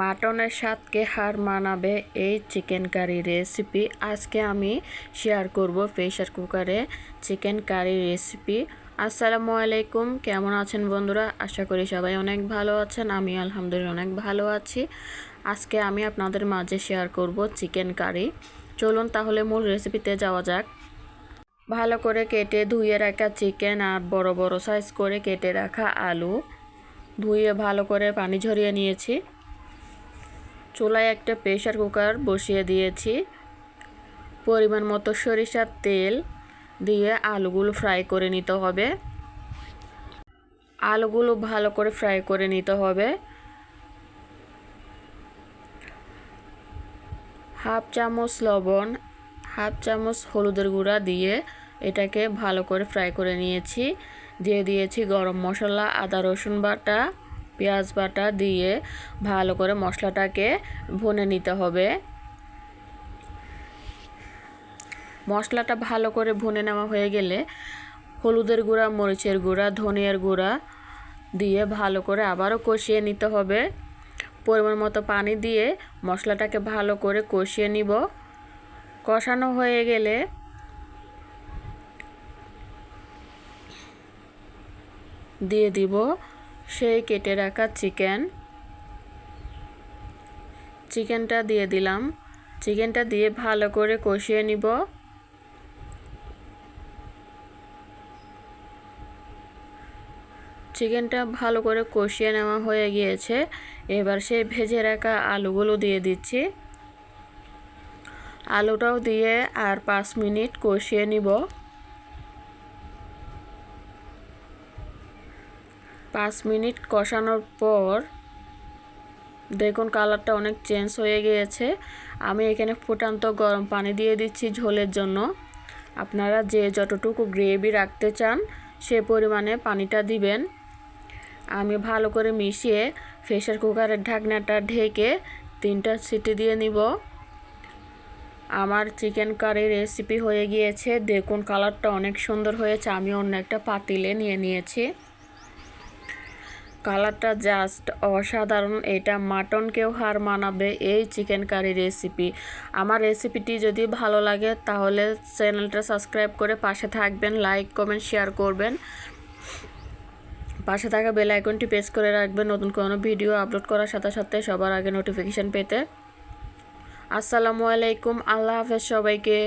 মাটনের স্বাদকে হার মানাবে এই চিকেন কারি রেসিপি আজকে আমি শেয়ার করব প্রেশার কুকারে চিকেন কারি রেসিপি আসসালামু আলাইকুম, কেমন আছেন বন্ধুরা? আশা করি সবাই অনেক ভালো আছেন, আমি আলহামদুলিল্লাহ অনেক ভালো আছি। আজকে আমি আপনাদের মাঝে শেয়ার করব চিকেন কারি চলুন তাহলে মূল রেসিপিতে যাওয়া যাক। ভালো করে কেটে ধুয়ে রাখা চিকেন আর বড় বড় সাইজ করে কেটে রাখা আলু। ধুয়ে ভালো করে পানি ঝরিয়ে নিয়েছি। চুলায় একটা প্রেশার কুকার বসিয়ে দিয়েছি। পরিমাণ মতো সরিষার তেল দিয়ে আলুগুলো ফ্রাই করে নিতে হবে। আলুগুলো ভালো করে ফ্রাই করে নিতে হবে। হাফ চামচ লবণ, হাফ চামচ হলুদের গুঁড়া দিয়ে এটাকে ভালো করে ফ্রাই করে নিয়েছি। দিয়ে দিয়েছি গরম মশলা, আদা রসুন বাটা। পেঁয়াজ বাটা দিয়ে ভালো করে মশলাটাকে ভুনে নিতে হবে। মশলাটা ভালো করে ভুনে নেওয়া হয়ে গেলে হলুদের গুঁড়া, মরিচের গুঁড়া, ধনিয়ার গুঁড়া দিয়ে ভালো করে আবারও কষিয়ে নিতে হবে। পরিমাণ মতো পানি দিয়ে মশলাটাকে ভালো করে কষিয়ে নিব। কষানো হয়ে গেলে দিয়ে দিব সেই কেটে রাখা চিকেন। চিকেনটা দিয়ে দিলাম। চিকেনটা দিয়ে ভালো করে কষিয়ে নিব। চিকেনটা ভালো করে কষিয়ে নেওয়া হয়ে গিয়েছে। এবার সেই ভেজে রাখা আলুগুলো দিয়ে দিচ্ছি। আলুটাও দিয়ে আর পাঁচ মিনিট কষিয়ে নিব। পাঁচ মিনিট কষানোর পর দেখুন কালারটা অনেক চেঞ্জ হয়ে গিয়েছে। আমি এখানে ফুটান্ত গরম পানি দিয়ে দিচ্ছি ঝোলের জন্য। আপনারা যে যতটুকু গ্রেভি রাখতে চান, সে পরিমাণে পানিটা দিবেন। আমি ভালো করে মিশিয়ে প্রেশার কুকারের ঢাকনাটা ঢেকে তিনটা সিটি দিয়ে নিব। আমার চিকেন কারি রেসিপি হয়ে গিয়েছে। দেখুন কালারটা অনেক সুন্দর হয়েছে। আমি অন্য একটা পাতিলে নিয়ে নিয়েছি। কালারটা জাস্ট অসাধারণ। এটা মাটনকেও হার মানাবে এই চিকেন কারি রেসিপি। আমার রেসিপিটি যদি ভালো লাগে তাহলে চ্যানেলটা সাবস্ক্রাইব করে পাশে থাকবেন, লাইক, কমেন্ট, শেয়ার করবেন। পাশে থাকা বেল আইকনটি প্রেস করে রাখবেন নতুন কোনো ভিডিও আপলোড করার সাথে সাথে সবার আগে নোটিফিকেশান পেতে। আসসালামু আলাইকুম, আল্লাহ হাফেজ সবাইকে।